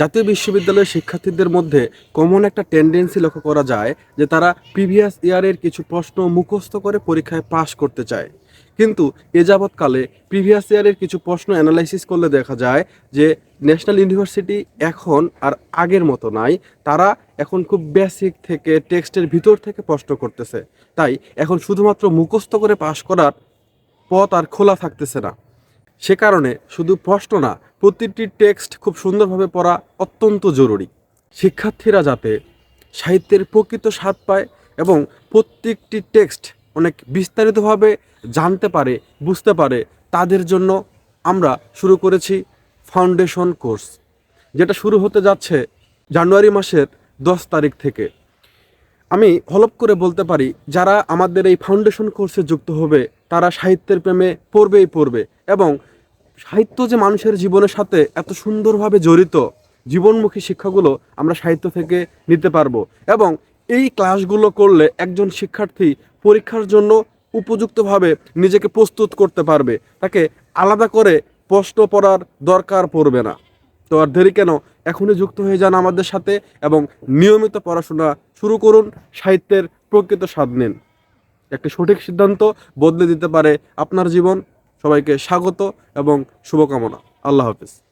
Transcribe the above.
জাতীয় বিশ্ববিদ্যালয়ের শিক্ষার্থীদের মধ্যে কমন একটা টেন্ডেন্সি লক্ষ্য করা যায় যে তারা প্রিভিয়াস ইয়ারের কিছু প্রশ্ন মুখস্থ করে পরীক্ষায় পাশ করতে চায়। কিন্তু এ যাবৎকালে প্রিভিয়াস ইয়ারের কিছু প্রশ্ন অ্যানালাইসিস করলে দেখা যায় যে ন্যাশনাল ইউনিভার্সিটি এখন আর আগের মতো নাই। তারা এখন খুব বেসিক থেকে টেক্সটের ভিতর থেকে প্রশ্ন করতেছে। তাই এখন শুধুমাত্র মুখস্থ করে পাশ করার পথ আর খোলা থাকতেছে না। সে কারণে শুধু প্রশ্ন না প্রতিটি টেক্সট খুব সুন্দরভাবে পড়া অত্যন্ত জরুরি। শিক্ষার্থীরা যাতে সাহিত্যের প্রকৃত স্বাদ পায় এবং প্রত্যেকটি টেক্সট অনেক বিস্তারিতভাবে জানতে পারে, বুঝতে পারে, তাদের জন্য আমরা শুরু করেছি ফাউন্ডেশন কোর্স, যেটা শুরু হতে যাচ্ছে জানুয়ারি মাসের দশ তারিখ থেকে। আমি হলপ করে বলতে পারি, যারা আমাদের এই ফাউন্ডেশন কোর্সে যুক্ত হবে, তারা সাহিত্যের প্রেমে পড়বেই পড়বে এবং সাহিত্য যে মানুষের জীবনের সাথে এত সুন্দরভাবে জড়িত জীবনমুখী শিক্ষাগুলো আমরা সাহিত্য থেকে নিতে পারব। এবং এই ক্লাসগুলো করলে একজন শিক্ষার্থী পরীক্ষার জন্য উপযুক্তভাবে নিজেকে প্রস্তুত করতে পারবে। তাকে আলাদা করে প্রশ্ন পড়ার দরকার পড়বে না। তো আর দেরি কেন? এখনই যুক্ত হয়ে যান আমাদের সাথে এবং নিয়মিত পড়াশোনা শুরু করুন, সাহিত্যের প্রকৃত স্বাদ নিন। একটি সঠিক সিদ্ধান্ত বদলে দিতে পারে আপনার জীবন। সবাইকে স্বাগত এবং শুভকামনা। আল্লাহ হাফিজ।